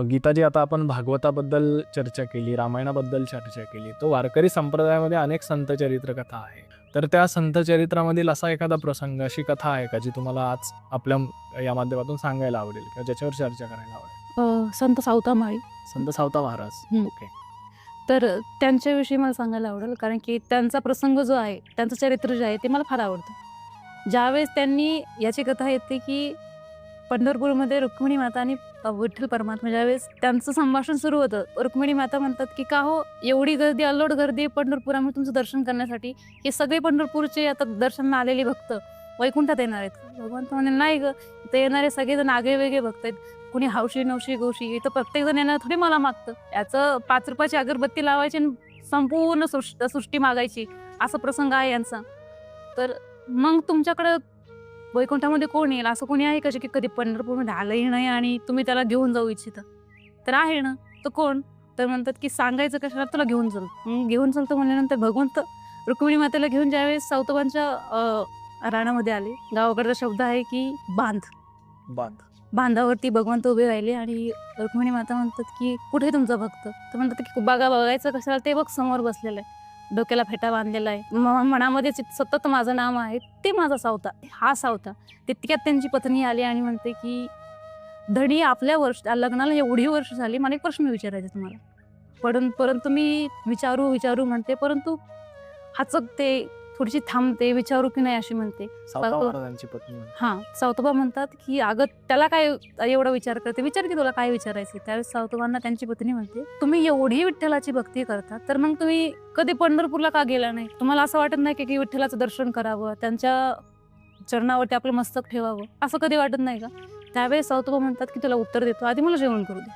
गीताजी आता आपण भागवताबद्दल चर्चा केली रामायणाबद्दल चर्चा केली. तो वारकरी संप्रदायामध्ये अनेक संत चरित्र कथा आहे. तर त्या संत चरित्रामधील असा एखादा प्रसंग अशी कथा आहे का जी तुम्हाला आज आपल्या या माध्यमातून सांगायला आवडेल किंवा ज्याच्यावर चर्चा करायला आवडेल? संत सावतामाळी संत सावता महाराज. ओके. तर त्यांच्याविषयी मला सांगायला आवडेल कारण की त्यांचा प्रसंग जो आहे त्यांचं चरित्र जे आहे ते मला फार आवडतं. ज्यावेळेस त्यांनी याची कथा येते की पंढरपूरमध्ये रुक्मिणी माता आणि विठ्ठल परमात्मा ज्यावेळेस त्यांचं संभाषण सुरू होतं रुक्मिणी माता म्हणतात की का हो एवढी गर्दी अल्लोड गर्दी पंढरपुरामध्ये तुमचं दर्शन करण्यासाठी? हे सगळे पंढरपूरचे आता दर्शनाला आलेले भक्त वैकुंठात येणार आहेत. भगवंत म्हणे नाही ग ते येणारे सगळेजण आगळे वेगळे भक्त आहेत. कुणी हौशी नवशी गोशी इथं प्रत्येकजण येणार थोडी मला मागतं. याचं पाच रुपयाची अगरबत्ती लावायची आणि संपूर्ण सृष्टी मागायची. असा प्रसंग आहे यांचा. तर मग तुमच्याकडं वैकुंठामध्ये कोण येईल? असं कोणी आहे का की कधी पंढरपूरमध्ये आलंही नाही आणि तुम्ही त्याला घेऊन जाऊ इच्छिता? तर आहे ना. तर कोण? तर म्हणतात की सांगायचं कशाला तुला घेऊन चल. घेऊन चलतो म्हणल्यानंतर भगवंत रुक्मिणी मातेला घेऊन ज्यावेळेस सावतबांच्या अं, रानामध्ये आले. गावाकडचा शब्द आहे की बांध. बांध. बांधावरती भगवंत उभे राहिले आणि रुक्मिणी माता म्हणतात की कुठे तुमचा भक्त? तर म्हणतात की बघा बघायचं कशाला ते बघ समोर बसलेलं आहे. डोक्याला फेटा बांधलेला आहे. म- सतत माझं नाव आहे ते माझा सावता. हा सावता. तितक्यात त्यांची पत्नी आली आणि म्हणते की धडी आपल्या वर्ष लग्नाला एवढी वर्ष झाली मला एक प्रश्न विचारायचा तुम्हाला. पण परंतु मी विचारू विचारू म्हणते परंतु हाचकते थोडीशी थांबते विचारू की नाही अशी म्हणते. सावता बापू. महाराजांची पत्नी म्हणते. हां सावतोबा म्हणतात की अगं त्याला काय एवढा विचार करते? विचार की तुला काय विचारायचं त्यावेळेस सावतोबांना त्यांची पत्नी म्हणते तुम्ही एवढी विठ्ठलाची भक्ती करता तर मग तुम्ही कधी पंढरपूरला का गेला नाही? तुम्हाला असं वाटत नाही का की विठ्ठलाचं दर्शन करावं त्यांच्या चरणावरती आपलं मस्तक ठेवावं? असं कधी वाटत नाही का? त्यावेळेस सावतोबा म्हणतात की तुला उत्तर देतो. आधी मला जेवण करू दे.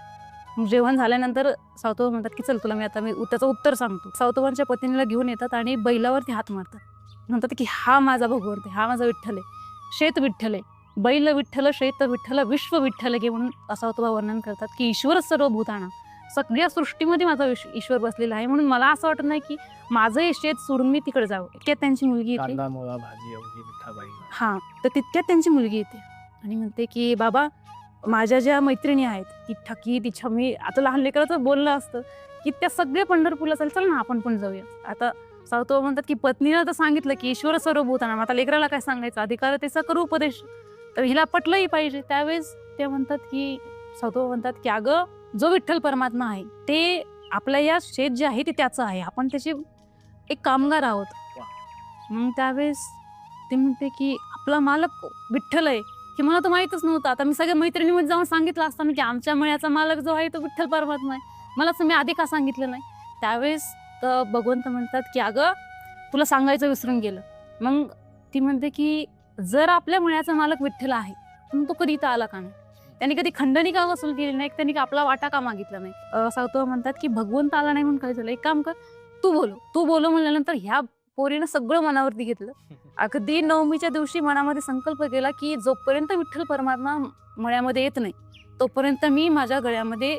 मग जेवण झाल्यानंतर सावतोबा म्हणतात की चल तुला मी आता मी त्याचं उत्तर सांगतो. सावतोबांच्या पत्नीला घेऊन येतात आणि बैलावरती हात मारतात. म्हणतात की हा माझा भगवंत आहे हा माझा विठ्ठल आहे. शेत विठ्ठल आहे. बैल विठ्ठल शेत विठ्ठल विश्व विठ्ठल घे म्हणून असा तुला वर्णन करतात की ईश्वर सर्व भूताना सगळ्या सृष्टीमध्ये माझा ईश्वर बसलेला आहे म्हणून मला असं वाटत नाही की माझं हे शेत सोडून मी तिकडे जावं. इतक्यात त्यांची मुलगी येते. हां तर तितक्यात त्यांची मुलगी येते. आणि म्हणते की बाबा माझ्या ज्या मैत्रिणी आहेत ती ठकी ती छमी आता लहान लेकराचं बोललं असतं की त्या सगळे पंढरपूरला चाल चल ना आपण पण जाऊया. आता सावतो म्हणतात की पत्नीला तर सांगितलं की ईश्वर सर्व भूताना आता लेकराला काय सांगायचं? अधिकार त्याचा करू उपदेश. तर हिला पटलंही पाहिजे. त्यावेळेस ते म्हणतात की सावतो म्हणतात की अगं जो विठ्ठल परमात्मा आहे ते आपल्या या शेत जे आहे ते त्याचं आहे. आपण त्याचे एक कामगार आहोत. मग त्यावेळेस ते म्हणते की आपला मालक विठ्ठल आहे. की मला तर माहीतच नव्हतं. आता मी सगळ्या मैत्रिणीमध्ये जाऊन सांगितलं असताना की आमच्या मळ्याचा मालक जो आहे तो विठ्ठल परमात्मा आहे. मला असं मी आधी का सांगितलं नाही. त्यावेळेस तर भगवंत म्हणतात की अगं तुला सांगायचं विसरून गेलं. मग ती म्हणते की जर आपल्या मळ्याचा मालक विठ्ठल आहे पण तो कधी इथं आला का नाही? त्याने कधी खंडणी का वसूल केली नाही? त्यांनी का आपला वाटा का मागितला नाही? असं सावतो म्हणतात की भगवंत आला नाही म्हणून काय झालं? एक काम कर तू बोलो. तू बोलो म्हणल्यानंतर ह्या पोरीनं सगळं मनावरती घेतलं. अगदी नवमीच्या दिवशी मनामध्ये संकल्प केला की जोपर्यंत विठ्ठल परमात्मा मळ्यामध्ये येत नाही तोपर्यंत मी माझ्या गळ्यामध्ये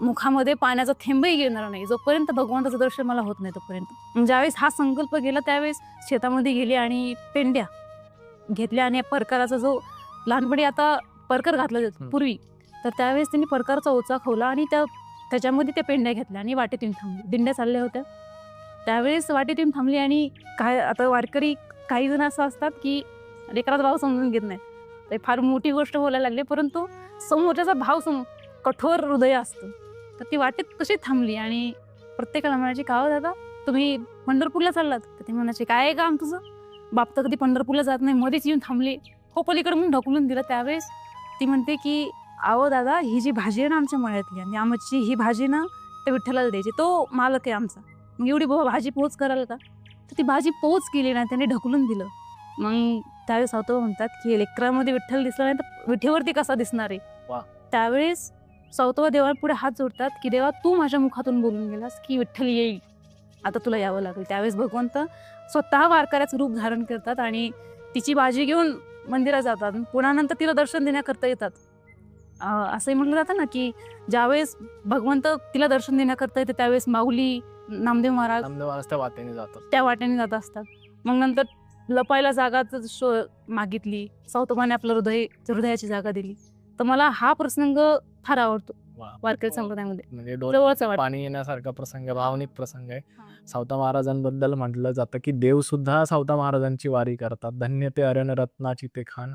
मुखामध्ये पाण्याचा थेंबही घेणार नाही. जोपर्यंत भगवंताचं दर्शन मला होत नाही तोपर्यंत. मग ज्यावेळेस हा संकल्प केला त्यावेळेस शेतामध्ये गेली आणि पेंड्या घेतल्या आणि परकाराचा जो लहानपणी आता परकर घातला जातो. पूर्वी तर त्यावेळेस त्यांनी परकारचा ओचा खोला आणि त्या त्याच्यामध्ये त्या पेंड्या घेतल्या आणि वाटेत येऊन थांबली. दिंड्या चालल्या होत्या. त्यावेळेस वाटेत येऊन थांबली आणि काय आता वारकरी काही जण असं असतात की लेकराचा भाव समजून घेत नाही. ते फार मोठी गोष्ट बोलायला लागली परंतु समोरच्याचा भाव सम कठोर हृदय असतं. तर ती वाटेत कशी थांबली आणि प्रत्येकाला म्हणायची का हो दादा? तुम्ही पंढरपूरला चाललात. तर ते म्हणायचे काय आहे काम तुझं? बाप तर कधी पंढरपूरला जात नाही मध्येच येऊन थांबली. हो पलीकडे म्हणून ढकलून दिलं त्यावेळेस. ती म्हणते की आहो दादा ही जी भाजी आहे ना आमच्या मळ्यातली आणि आमची ही भाजी ना त्या विठ्ठलाला द्यायची तो मालक आहे आमचा. मग एवढी बाबा भाजी पोच कराल का? तर ती भाजी पोच केली ना त्याने ढकलून दिलं. मग त्यावेळेस सावतो म्हणतात की लेकरामध्ये विठ्ठल दिसला नाही तर विठेवरती कसा दिसणार. आहे? त्यावेळेस सावतोबा देवापुढे हात जोडतात की देवा तू माझ्या मुखातून बोलून गेलास की विठ्ठल येईल. आता तुला यावं लागेल. त्यावेळेस भगवंत स्वतः वारकऱ्याचं रूप धारण करतात आणि तिची भाजी घेऊन मंदिरात जातात पुन्हा नंतर तिला दर्शन देण्याकरता येतात. असंही म्हटलं जातं ना की ज्यावेळेस भगवंत तिला दर्शन देण्याकरता येते त्यावेळेस माऊली नामदेव महाराज त्या वाटेने जातात. त्या वाटेने जात असतात. मग नंतर लपायला जागा ज- शो मागितली. सावतोबाने आपलं हृदय हृदयाची जागा दिली. तर मला हा प्रसंग फार आवडतो. वारकरी संप्रदायामध्ये म्हणजे डोळ्यात जवळचं वाटतं पाणी येण्यासारखा प्रसंग आहे, भावनिक प्रसंग आहे. सावता महाराजांबद्दल म्हटलं जातं की देव सुद्धा सावता महाराजांची वारी करतात धन्य ते अरण रत्नाची ते खान.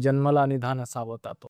जन्मला निधान असावं तो